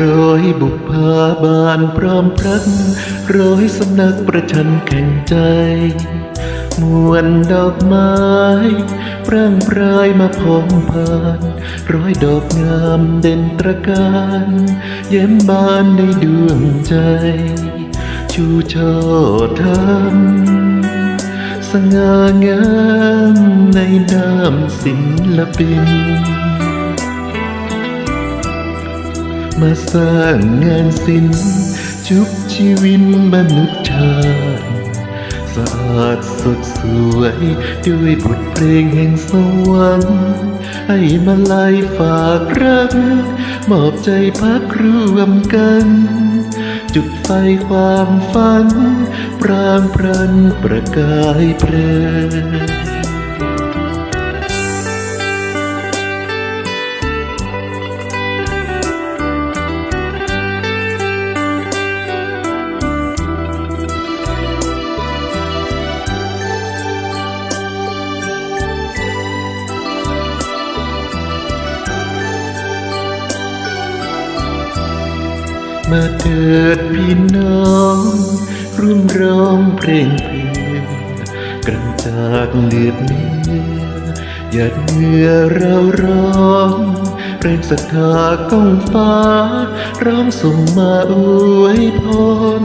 ร้อยบุพภาบานพร้อมพรักร้อยสำนักประชันแข่งใจ มวนดอกไม้ร่างพรายมาพองผ่าน ร้อยดอกงามเด่นตระการ เย้มบานในดวงใจ ชูช่อทำสง่างามในนามศิลปิน มาสร้างงานศิลป์ชุบชีวินมนุษย์ชาติสะอาดสดสวย ด้วยบทเพลงแห่งสวรรค์ให้มาลายฝากรัก มอบใจพักร่วมกัน จุดไฟความฝัน ปรางพรันประกายเพลิง มาเถิดพี่น้องร่วมร้องเพลงเพื่อกรันจากเลือดเนื้อหยาดเหงื่อเราร้องแรงศรัทธาก้องฟ้า ร้องส่งมาอวยพร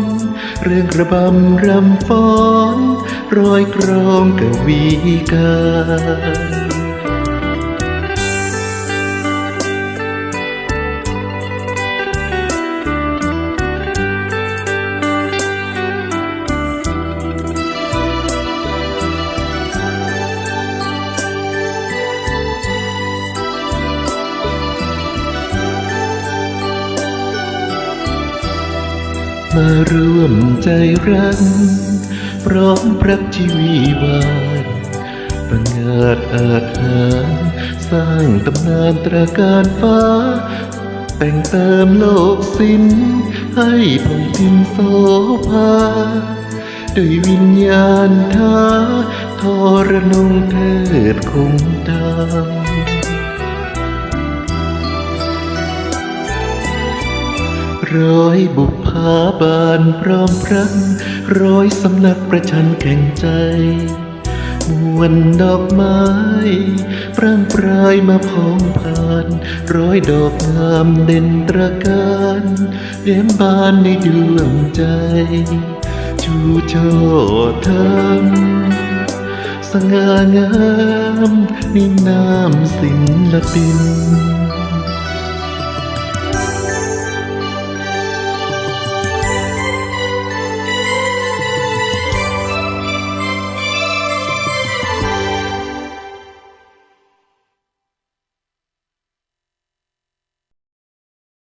เรื่องระบำรำฟ้อน รอยกรองกวีกา มาร่วมใจรักพร้อมพรักชีวีวานประงาดอาถรรพ์สร้างตำนานตราการฟ้า แต่งเติมโลกสิ้น ให้ผ่องพินโสภาด้วยวิญญาณท้าทรนงเทิดคงดำ ร้อยบุพภาบานพร้อมพรังร้อยสำนักประชันแข่งใจ มวนดอกไม้พร่างปรายมาพองผ่าน ร้อยดอกงามเด่นตระการเย้มบานในดวงใจ ชูช่อทำสง่างามในนามศิลปิน